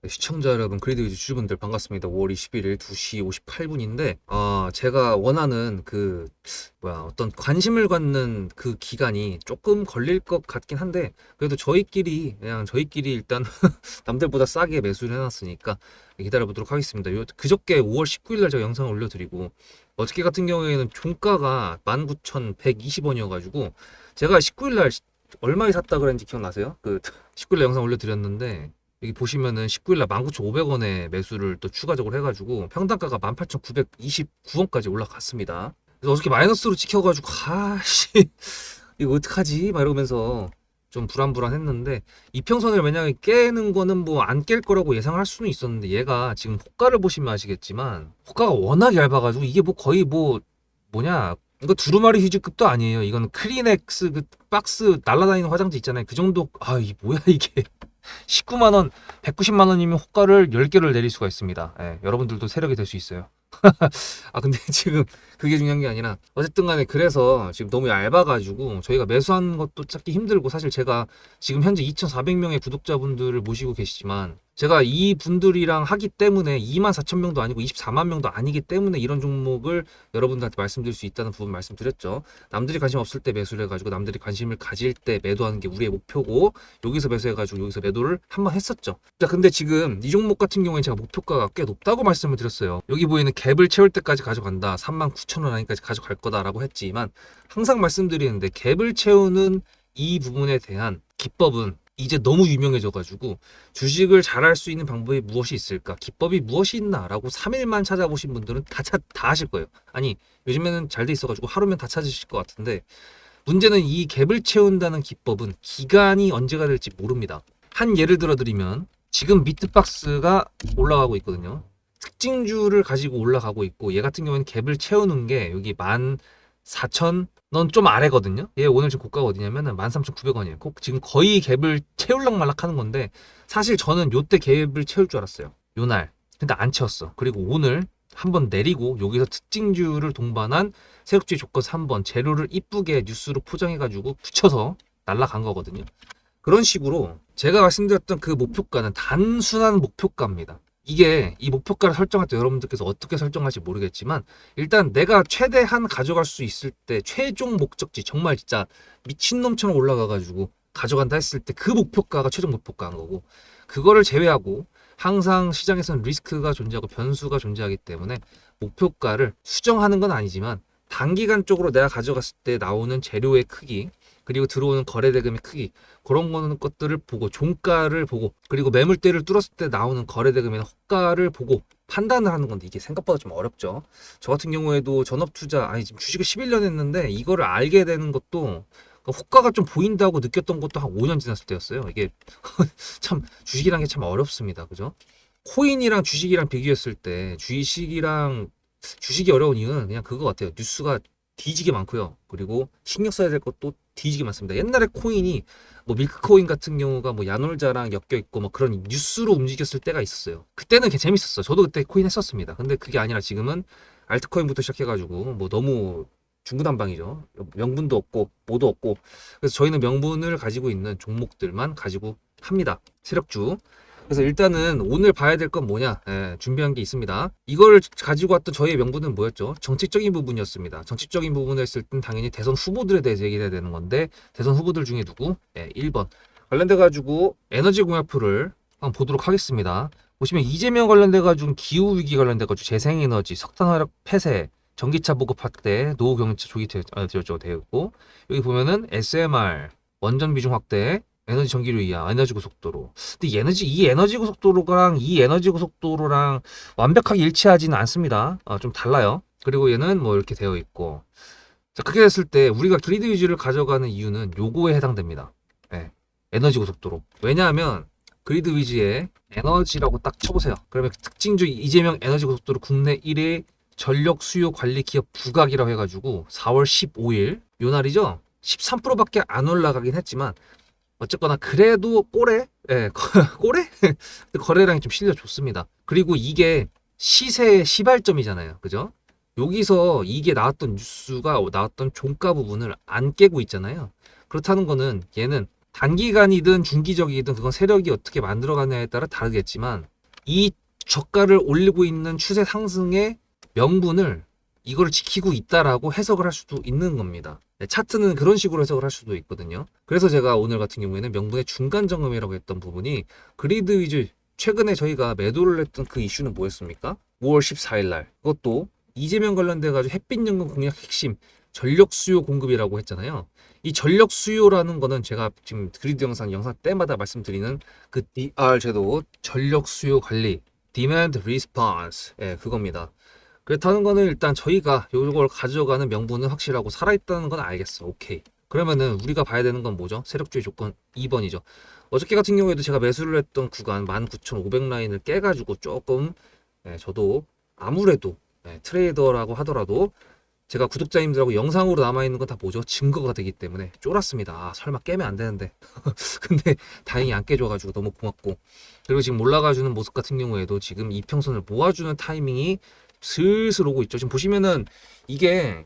네, 시청자 여러분, 그리드 위즈 주주분들 반갑습니다. 5월 21일 2시 58분인데, 아, 제가 원하는 그, 뭐야, 어떤 관심을 갖는 그 기간이 조금 걸릴 것 같긴 한데, 그래도 저희끼리, 그냥 저희끼리 일단 남들보다 싸게 매수를 해놨으니까 기다려보도록 하겠습니다. 요, 그저께 5월 19일날 제가 영상을 올려드리고, 어저께 같은 경우에는 종가가 19,120원이어가지고, 제가 19일날 얼마에 샀다 그랬는지 기억나세요? 그 19일날 영상 올려드렸는데, 여기 보시면은 19일날 19,500원에 매수를 또 추가적으로 해가지고 평당가가 18,929원까지 올라갔습니다. 그래서 어저께 마이너스로 찍혀가지고 아씨 이거 어떡하지? 막 이러면서 좀 불안불안했는데 이평선을 만약에 깨는 거는 뭐 안 깰 거라고 예상할 수는 있었는데 얘가 지금 호가를 보시면 아시겠지만 호가가 워낙 얇아가지고 이게 뭐 거의 뭐 뭐냐 이거 두루마리 휴지급도 아니에요. 이건 크리넥스 그 박스 날라다니는 화장지 있잖아요. 그 정도 아 이 뭐야 이게 19만 원, 190만 원이면 호가를 10개를 내릴 수가 있습니다. 예, 여러분들도 세력이 될 수 있어요. 아 근데 지금 그게 중요한 게 아니라 어쨌든 간에 그래서 지금 너무 얇아가지고 저희가 매수하는 것도 찾기 힘들고 사실 제가 지금 현재 2,400명의 구독자분들을 모시고 계시지만 제가 이 분들이랑 하기 때문에 2만 4천 명도 아니고 24만 명도 아니기 때문에 이런 종목을 여러분들한테 말씀드릴 수 있다는 부분 말씀드렸죠. 남들이 관심 없을 때 매수를 해가지고 남들이 관심을 가질 때 매도하는 게 우리의 목표고 여기서 매수해가지고 여기서 매도를 한번 했었죠. 자, 근데 지금 이 종목 같은 경우에 제가 목표가가 꽤 높다고 말씀을 드렸어요. 여기 보이는 갭을 채울 때까지 가져간다. 3만 9천 원 안까지 가져갈 거다라고 했지만 항상 말씀드리는데 갭을 채우는 이 부분에 대한 기법은 이제 너무 유명해져가지고 주식을 잘할 수 있는 방법이 무엇이 있을까? 기법이 무엇이 있나라고 3일만 찾아보신 분들은 다, 찾, 다 하실 거예요. 아니, 요즘에는 잘 돼 있어가지고 하루면 다 찾으실 것 같은데 문제는 이 갭을 채운다는 기법은 기간이 언제가 될지 모릅니다. 한 예를 들어 드리면 지금 미트박스가 올라가고 있거든요. 특징주를 가지고 올라가고 있고 얘 같은 경우에는 갭을 채우는 게 여기 14,000넌 좀 아래거든요. 얘 오늘 지금 고가가 어디냐면은 13,900원이에요. 꼭 지금 거의 갭을 채울락 말락 하는 건데 사실 저는 요때 갭을 채울 줄 알았어요. 요 날. 근데 안 채웠어. 그리고 오늘 한번 내리고 여기서 특징주를 동반한 세력주의 조건 3번 재료를 이쁘게 뉴스로 포장해가지고 붙여서 날라간 거거든요. 그런 식으로 제가 말씀드렸던 그 목표가는 단순한 목표가입니다. 이게 이 목표가를 설정할 때 여러분들께서 어떻게 설정할지 모르겠지만 일단 내가 최대한 가져갈 수 있을 때 최종 목적지 정말 진짜 미친놈처럼 올라가가지고 가져간다 했을 때 그 목표가가 최종 목표가인 거고 그거를 제외하고 항상 시장에서는 리스크가 존재하고 변수가 존재하기 때문에 목표가를 수정하는 건 아니지만 단기간적으로 내가 가져갔을 때 나오는 재료의 크기 그리고 들어오는 거래 대금의 크기 그런 거는 것들을 보고 종가를 보고 그리고 매물대를 뚫었을 때 나오는 거래 대금의 호가를 보고 판단을 하는 건데 이게 생각보다 좀 어렵죠. 저 같은 경우에도 전업 투자 아니 지금 주식을 11년 했는데 이거를 알게 되는 것도 그러니까 호가가 좀 보인다고 느꼈던 것도 한 5년 지났을 때였어요. 이게 참 주식이란 게 참 어렵습니다. 그죠? 코인이랑 주식이랑 비교했을 때 주식이랑 주식이 어려운 이유는 그냥 그거 같아요. 뉴스가 뒤지게 많고요. 그리고 신경 써야 될 것도 뒤지게 많습니다. 옛날에 코인이 뭐 밀크 코인 같은 경우가 뭐 야놀자랑 엮여 있고 뭐 그런 뉴스로 움직였을 때가 있었어요. 그때는 게 재밌었어. 저도 그때 코인 했었습니다. 근데 그게 아니라 지금은 알트코인부터 시작해가지고 뭐 너무 중구난방이죠. 명분도 없고 뭐도 없고 그래서 저희는 명분을 가지고 있는 종목들만 가지고 합니다. 세력주. 그래서 일단은 오늘 봐야 될 건 뭐냐 예, 준비한 게 있습니다. 이걸 가지고 왔던 저희의 명분은 뭐였죠? 정치적인 부분이었습니다. 정치적인 부분을 했을 땐 당연히 대선 후보들에 대해서 얘기해야 되는 건데 대선 후보들 중에 누구? 예, 1번 관련돼 가지고 에너지 공약표를 한번 보도록 하겠습니다. 보시면 이재명 관련돼 가지고 기후 위기 관련돼 가지고 재생에너지, 석탄 화력 폐쇄, 전기차 보급 확대, 노후 경차 조기 되- 어, 되어 있고 여기 보면은 SMR 원전 비중 확대, 에너지 전기료 이하, 에너지 고속도로. 근데 이 에너지 이 에너지 고속도로랑 이 에너지 고속도로랑 완벽하게 일치하지는 않습니다. 어, 좀 달라요. 그리고 얘는 뭐 이렇게 되어 있고. 자, 그렇게 됐을 때 우리가 그리드 위주를 가져가는 이유는 요거에 해당됩니다. 예, 에너지 고속도로. 왜냐하면 그리드 위즈의 에너지라고 딱 쳐보세요. 그러면 특징주 이재명 에너지 고속도로 국내 1위 전력 수요 관리 기업 부각이라고 해가지고 4월 15일 요 날이죠. 13%밖에 안 올라가긴 했지만 어쨌거나 그래도 꼬레 예 꼬레 거래량이 좀 실려 좋습니다. 그리고 이게 시세의 시발점이잖아요. 그죠? 여기서 이게 나왔던 뉴스가 나왔던 종가 부분을 안 깨고 있잖아요. 그렇다는 거는 얘는 단기간이든 중기적이든 그건 세력이 어떻게 만들어가냐에 따라 다르겠지만 이 저가를 올리고 있는 추세 상승의 명분을 이걸 지키고 있다라고 해석을 할 수도 있는 겁니다. 네, 차트는 그런 식으로 해석을 할 수도 있거든요. 그래서 제가 오늘 같은 경우에는 명분의 중간 점검이라고 했던 부분이 그리드 위주 최근에 저희가 매도를 했던 그 이슈는 뭐였습니까? 5월 14일 날 그것도 이재명 관련돼 가지고 햇빛연금 공약 핵심 전력 수요 공급이라고 했잖아요. 이 전력 수요라는 거는 제가 지금 그리드 영상 영상 때마다 말씀드리는 그 DR 제도 전력 수요 관리 Demand Response 예 그겁니다. 그렇다는 거는 일단 저희가 요걸 가져가는 명분은 확실하고 살아있다는 건 알겠어. 오케이. 그러면은 우리가 봐야 되는 건 뭐죠? 세력주의 조건 2번이죠. 어저께 같은 경우에도 제가 매수를 했던 구간 19,500 라인을 깨가지고 조금 예, 저도 아무래도 예, 트레이더라고 하더라도 제가 구독자님들하고 영상으로 남아있는 건 다 뭐죠? 증거가 되기 때문에 쫄았습니다. 아, 설마 깨면 안 되는데. 근데 다행히 안 깨져가지고 너무 고맙고. 그리고 지금 올라가주는 모습 같은 경우에도 지금 이평선을 모아주는 타이밍이 슬슬 오고 있죠. 지금 보시면은 이게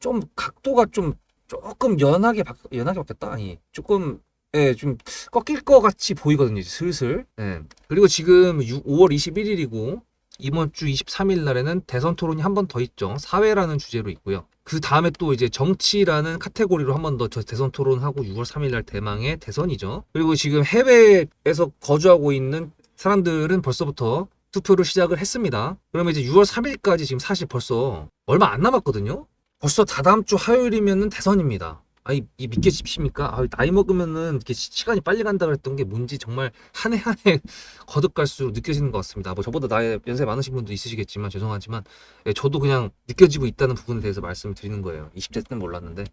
좀 각도가 좀 조금 연하게 바, 연하게 바뀌었다. 아니 조금 예, 좀 꺾일 것 같이 보이거든요. 슬슬. 예. 그리고 지금 6, 5월 21일이고 이번 주 23일 날에는 대선 토론이 한 번 더 있죠. 사회라는 주제로 있고요. 그 다음에 또 이제 정치라는 카테고리로 한 번 더 대선 토론하고 6월 3일 날 대망의 대선이죠. 그리고 지금 해외에서 거주하고 있는 사람들은 벌써부터 투표를 시작을 했습니다. 그러면 이제 6월 3일까지 지금 사실 벌써 얼마 안 남았거든요. 벌써 다다음 주 화요일이면은 대선입니다. 아니 이 믿게 싶습니까? 아, 나이 먹으면은 이렇게 시- 시간이 빨리 간다 그랬던 게 뭔지 정말 한 해 한 해 거듭 갈수록 느껴지는 것 같습니다. 뭐 저보다 나이 연세 많으신 분도 있으시겠지만 죄송하지만 예, 저도 그냥 느껴지고 있다는 부분에 대해서 말씀을 드리는 거예요. 20대 때는 몰랐는데.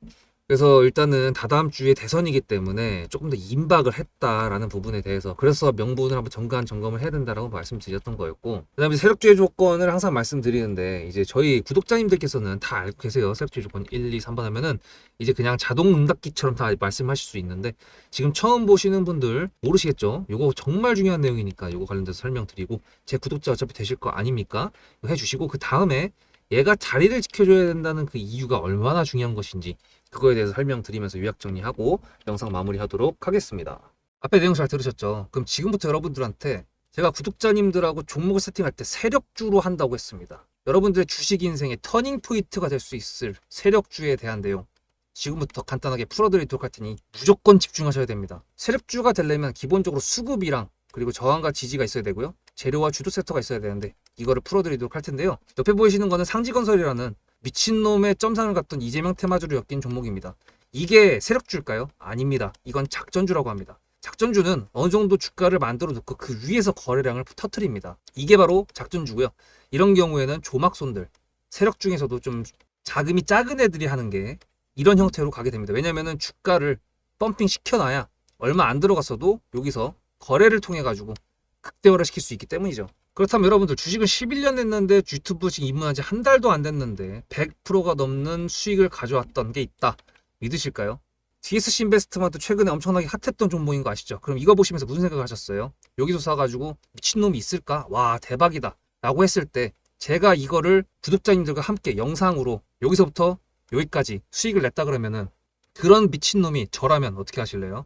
그래서 일단은 다다음 주에 대선이기 때문에 조금 더 임박을 했다라는 부분에 대해서 그래서 명분을 한번 정관 점검을 해야 된다라고 말씀드렸던 거였고 그다음에 세력주의 조건을 항상 말씀드리는데 이제 저희 구독자님들께서는 다 알고 계세요. 세력주의 조건 1, 2, 3번 하면은 이제 그냥 자동 응답기처럼 다 말씀하실 수 있는데 지금 처음 보시는 분들 모르시겠죠? 요거 정말 중요한 내용이니까 요거 관련돼서 설명드리고 제 구독자 어차피 되실 거 아닙니까? 이거 해주시고 그 다음에 얘가 자리를 지켜줘야 된다는 그 이유가 얼마나 중요한 것인지 그거에 대해서 설명드리면서 요약 정리하고 영상 마무리하도록 하겠습니다. 앞에 내용 잘 들으셨죠? 그럼 지금부터 여러분들한테 제가 구독자님들하고 종목을 세팅할 때 세력주로 한다고 했습니다. 여러분들의 주식 인생의 터닝 포인트가 될 수 있을 세력주에 대한 내용 지금부터 간단하게 풀어드리도록 할 테니 무조건 집중하셔야 됩니다. 세력주가 되려면 기본적으로 수급이랑 그리고 저항과 지지가 있어야 되고요. 재료와 주도 섹터가 있어야 되는데 이거를 풀어드리도록 할 텐데요. 옆에 보이시는 거는 상지건설이라는 미친놈의 점상을 갖던 이재명 테마주를 엮인 종목입니다. 이게 세력주일까요? 아닙니다. 이건 작전주라고 합니다. 작전주는 어느 정도 주가를 만들어 놓고 그 위에서 거래량을 터트립니다. 이게 바로 작전주고요. 이런 경우에는 조막손들, 세력 중에서도 좀 자금이 작은 애들이 하는 게 이런 형태로 가게 됩니다. 왜냐면은 주가를 펌핑 시켜놔야 얼마 안 들어갔어도 여기서 거래를 통해 가지고 극대화를 시킬 수 있기 때문이죠. 그렇다면 여러분들 주식을 11년 했는데 유튜브 지금 입문한 지 한 달도 안 됐는데 100%가 넘는 수익을 가져왔던 게 있다. 믿으실까요? TSC 인베스트먼트 최근에 엄청나게 핫했던 종목인 거 아시죠? 그럼 이거 보시면서 무슨 생각을 하셨어요? 여기서 사가지고 미친놈이 있을까? 와 대박이다 라고 했을 때 제가 이거를 구독자님들과 함께 영상으로 여기서부터 여기까지 수익을 냈다 그러면은 그런 미친놈이 저라면 어떻게 하실래요?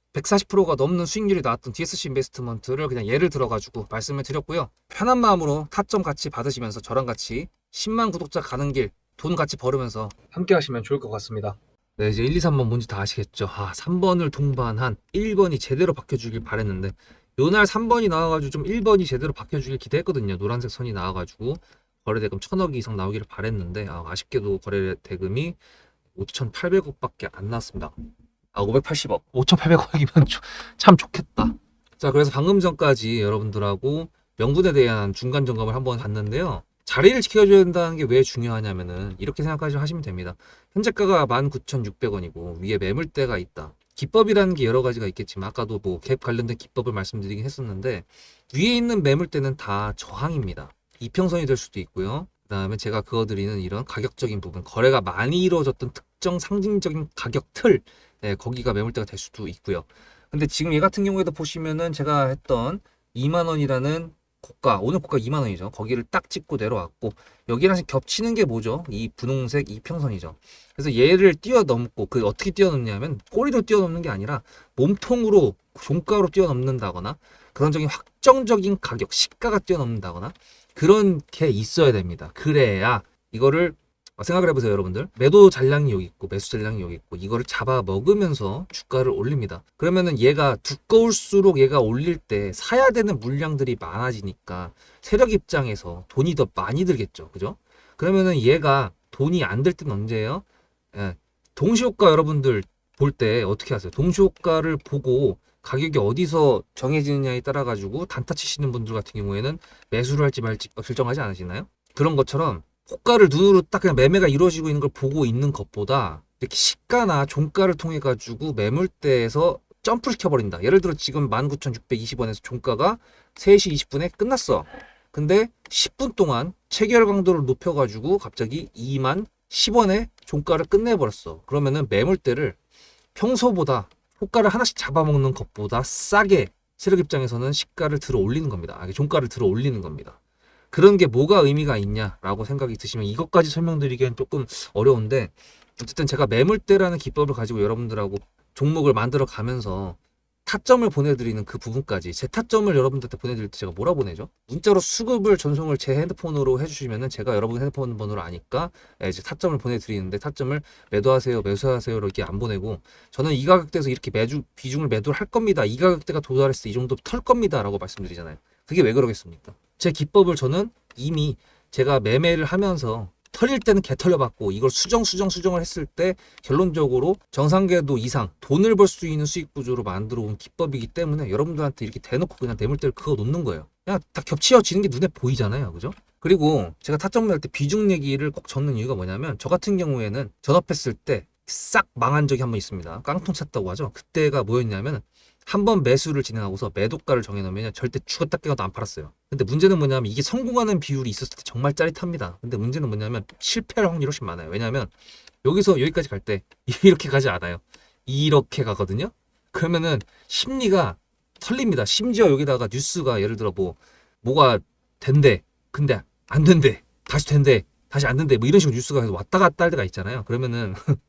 140%가 넘는 수익률이 나왔던 DSC 인베스트먼트를 그냥 예를 들어가지고 말씀을 드렸고요. 편한 마음으로 타점 같이 받으시면서 저랑 같이 10만 구독자 가는 길 돈 같이 벌으면서 함께 하시면 좋을 것 같습니다. 네, 이제 1, 2, 3번 뭔지 다 아시겠죠? 아, 3번을 동반한 1번이 제대로 바뀌어주길 바랬는데 요날 3번이 나와가지고 좀 1번이 제대로 바뀌어주길 기대했거든요. 노란색 선이 나와가지고 거래대금 1000억 이상 나오기를 바랬는데 아, 아쉽게도 거래대금이 5,800억밖에 안 나왔습니다. 아, 580억. 5,800억이면 참 좋겠다. 자, 그래서 방금 전까지 여러분들하고 명분에 대한 중간 점검을 한번 봤는데요. 자리를 지켜줘야 된다는 게 왜 중요하냐면은 이렇게 생각하시 하시면 됩니다. 현재가가 19,600원이고 위에 매물대가 있다. 기법이라는 게 여러 가지가 있겠지만 아까도 뭐 갭 관련된 기법을 말씀드리긴 했었는데 위에 있는 매물대는 다 저항입니다. 이평선이 될 수도 있고요. 그 다음에 제가 그어드리는 이런 가격적인 부분, 거래가 많이 이루어졌던 특정 상징적인 가격 틀, 네, 거기가 매물대가 될 수도 있고요. 근데 지금 얘 같은 경우에도 보시면은 제가 했던 2만 원이라는 고가, 오늘 고가 2만 원이죠. 거기를 딱 찍고 내려왔고 여기랑 겹치는 게 뭐죠? 이 분홍색 이평선이죠. 그래서 얘를 뛰어넘고 그 어떻게 뛰어넘냐면 꼬리로 뛰어넘는 게 아니라 몸통으로 종가로 뛰어넘는다거나 그런 적인 확정적인 가격, 시가가 뛰어넘는다거나 그런 게 있어야 됩니다. 그래야 이거를 어, 생각을 해보세요, 여러분들. 매도 잔량이 여기 있고, 매수 잔량이 여기 있고, 이거를 잡아 먹으면서 주가를 올립니다. 그러면은 얘가 두꺼울수록 얘가 올릴 때 사야 되는 물량들이 많아지니까 세력 입장에서 돈이 더 많이 들겠죠. 그죠? 그러면은 얘가 돈이 안 들 때는 언제예요? 예. 동시효과 여러분들 볼 때 어떻게 하세요? 동시효과를 보고 가격이 어디서 정해지느냐에 따라 가지고 단타 치시는 분들 같은 경우에는 매수를 할지 말지 결정하지 않으시나요? 그런 것처럼 호가를 눈으로 딱 그냥 매매가 이루어지고 있는 걸 보고 있는 것보다 이렇게 시가나 종가를 통해 가지고 매물대에서 점프를 시켜버린다. 예를 들어 지금 19,620원에서 종가가 3시 20분에 끝났어. 근데 10분 동안 체결 강도를 높여가지고 갑자기 2만 10원에 종가를 끝내버렸어. 그러면은 매물대를 평소보다 호가를 하나씩 잡아먹는 것보다 싸게 세력 입장에서는 시가를 들어 올리는 겁니다. 아, 종가를 들어 올리는 겁니다. 그런 게 뭐가 의미가 있냐라고 생각이 드시면 이것까지 설명드리기엔 조금 어려운데 어쨌든 제가 매물대라는 기법을 가지고 여러분들하고 종목을 만들어 가면서 타점을 보내드리는 그 부분까지 제 타점을 여러분들한테 보내드릴 때 제가 뭐라 보내죠? 문자로 수급을 전송을 제 핸드폰으로 해주시면은 제가 여러분 핸드폰 번호를 아니까 예, 이제 타점을 보내드리는데 타점을 매도하세요, 매수하세요 이렇게 안 보내고 저는 이 가격대에서 이렇게 매주 비중을 매도를 할 겁니다. 이 가격대가 도달했을 때 이 정도 털 겁니다라고 말씀드리잖아요. 그게 왜 그러겠습니까? 제 기법을 저는 이미 제가 매매를 하면서 털릴 때는 개 털려봤고 이걸 수정 수정 수정을 했을 때 결론적으로 정상궤도 이상 돈을 벌 수 있는 수익 구조로 만들어 온 기법이기 때문에 여러분들한테 이렇게 대놓고 그냥 매물대를 그어 놓는 거예요. 그냥 다 겹치어지는 게 눈에 보이잖아요. 그죠? 그리고 제가 타점을 할때 비중 얘기를 꼭 적는 이유가 뭐냐면 저 같은 경우에는 전업했을 때 싹 망한 적이 한 번 있습니다. 깡통 찼다고 하죠. 그때가 뭐였냐면 한 번 매수를 진행하고서 매도가를 정해놓으면 절대 죽었다 깨어도 안 팔았어요. 근데 문제는 뭐냐면 이게 성공하는 비율이 있었을 때 정말 짜릿합니다. 근데 문제는 뭐냐면 실패할 확률이 훨씬 많아요. 왜냐하면 여기서 여기까지 갈 때 이렇게 가지 않아요. 이렇게 가거든요. 그러면은 심리가 털립니다. 심지어 여기다가 뉴스가 예를 들어 뭐 뭐가 된대. 근데 안 된대. 다시 된대. 다시 안 된대. 뭐 이런 식으로 뉴스가 왔다 갔다 할 때가 있잖아요. 그러면은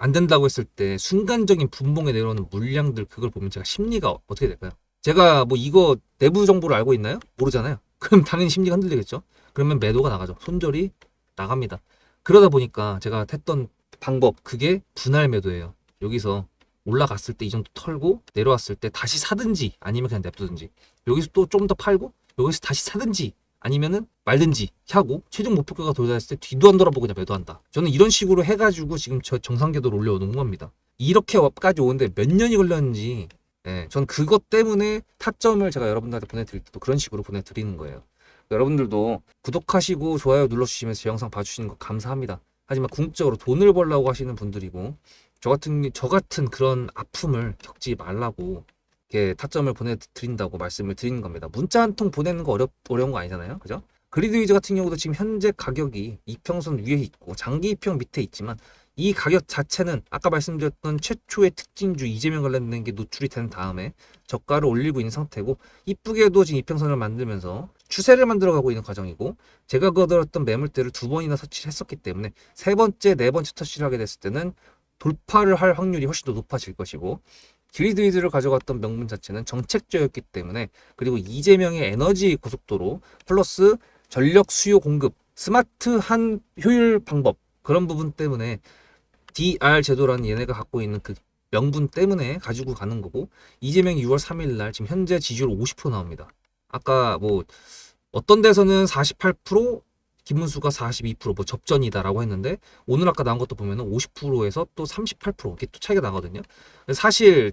안 된다고 했을 때 순간적인 분봉에 내려오는 물량들 그걸 보면 제가 심리가 어떻게 될까요? 제가 뭐 이거 내부 정보를 알고 있나요? 모르잖아요. 그럼 당연히 심리가 흔들리겠죠. 그러면 매도가 나가죠. 손절이 나갑니다. 그러다 보니까 제가 했던 방법 그게 분할 매도예요. 여기서 올라갔을 때 이 정도 털고 내려왔을 때 다시 사든지 아니면 그냥 냅두든지 여기서 또 좀 더 팔고 여기서 다시 사든지 아니면은 말든지 하고 최종 목표가가 도달했을 때 뒤도 안 돌아보고 그냥 매도한다. 저는 이런 식으로 해가지고 지금 저 정상궤도를 올려오는 겁니다. 이렇게까지 오는데 몇 년이 걸렸는지 예, 전 그것 때문에 타점을 제가 여러분들한테 보내드릴 때도 그런 식으로 보내드리는 거예요. 여러분들도 구독하시고 좋아요 눌러주시면서 제 영상 봐주시는 거 감사합니다. 하지만 궁극적으로 돈을 벌라고 하시는 분들이고 저 같은 저 같은 그런 아픔을 겪지 말라고 이렇게 타점을 보내드린다고 말씀을 드리는 겁니다. 문자 한 통 보내는 거 어렵 어려운 거 아니잖아요, 그죠? 그리드위즈 같은 경우도 지금 현재 가격이 이평선 위에 있고 장기 이평 밑에 있지만 이 가격 자체는 아까 말씀드렸던 최초의 특징주 이재명 관련된 게 노출이 된 다음에 저가를 올리고 있는 상태고 이쁘게도 지금 이평선을 만들면서 추세를 만들어가고 있는 과정이고 제가 거들었던 매물대를 두 번이나 터치를 했었기 때문에 세 번째, 네 번째 터치를 하게 됐을 때는 돌파를 할 확률이 훨씬 더 높아질 것이고 기리드위즈를 가져갔던 명분 자체는 정책적이었기 때문에 그리고 이재명의 에너지 고속도로 플러스 전력 수요 공급 스마트한 효율 방법 그런 부분 때문에 DR 제도라는 얘네가 갖고 있는 그 명분 때문에 가지고 가는 거고 이재명이 6월 3일 날 지금 현재 지지율 50% 나옵니다. 아까 뭐 어떤 데서는 48% 김문수가 42%뭐 접전이다라고 했는데 오늘 아까 나온 것도 보면은 50%에서 또 38% 이렇게 또 차이가 나거든요. 사실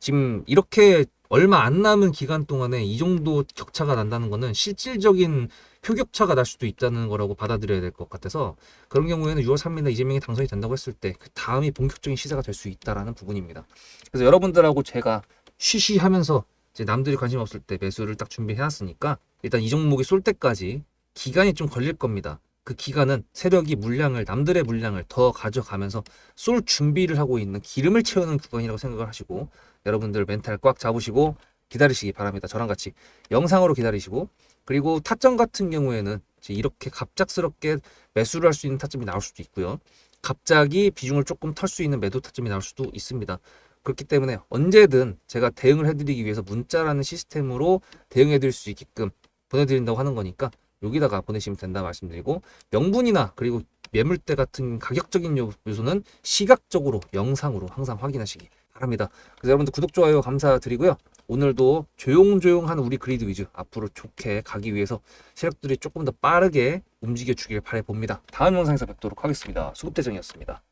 지금 이렇게 얼마 안 남은 기간 동안에 이 정도 격차가 난다는 거는 실질적인 표격차가 날 수도 있다는 거라고 받아들여야 될 것 같아서 그런 경우에는 6월 3일에 이재명이 당선이 된다고 했을 때 그 다음이 본격적인 시세가 될 수 있다라는 부분입니다. 그래서 여러분들하고 제가 쉬쉬하면서 이제 남들이 관심 없을 때 매수를 딱 준비해놨으니까 일단 이 종목이 쏠 때까지 기간이 좀 걸릴 겁니다. 그 기간은 세력이 물량을 남들의 물량을 더 가져가면서 쏠 준비를 하고 있는 기름을 채우는 구간이라고 생각을 하시고 여러분들 멘탈 꽉 잡으시고 기다리시기 바랍니다. 저랑 같이 영상으로 기다리시고 그리고 타점 같은 경우에는 이렇게 갑작스럽게 매수를 할 수 있는 타점이 나올 수도 있고요. 갑자기 비중을 조금 털 수 있는 매도 타점이 나올 수도 있습니다. 그렇기 때문에 언제든 제가 대응을 해드리기 위해서 문자라는 시스템으로 대응해드릴 수 있게끔 보내드린다고 하는 거니까 여기다가 보내시면 된다 말씀드리고 명분이나 그리고 매물대 같은 가격적인 요- 요소는 시각적으로 영상으로 항상 확인하시기 바랍니다. 그래서 여러분들 구독 좋아요 감사드리고요. 오늘도 조용조용한 우리 그리드 위주 앞으로 좋게 가기 위해서 세력들이 조금 더 빠르게 움직여 주길 바래 봅니다. 다음 영상에서 뵙도록 하겠습니다. 수급대정이었습니다.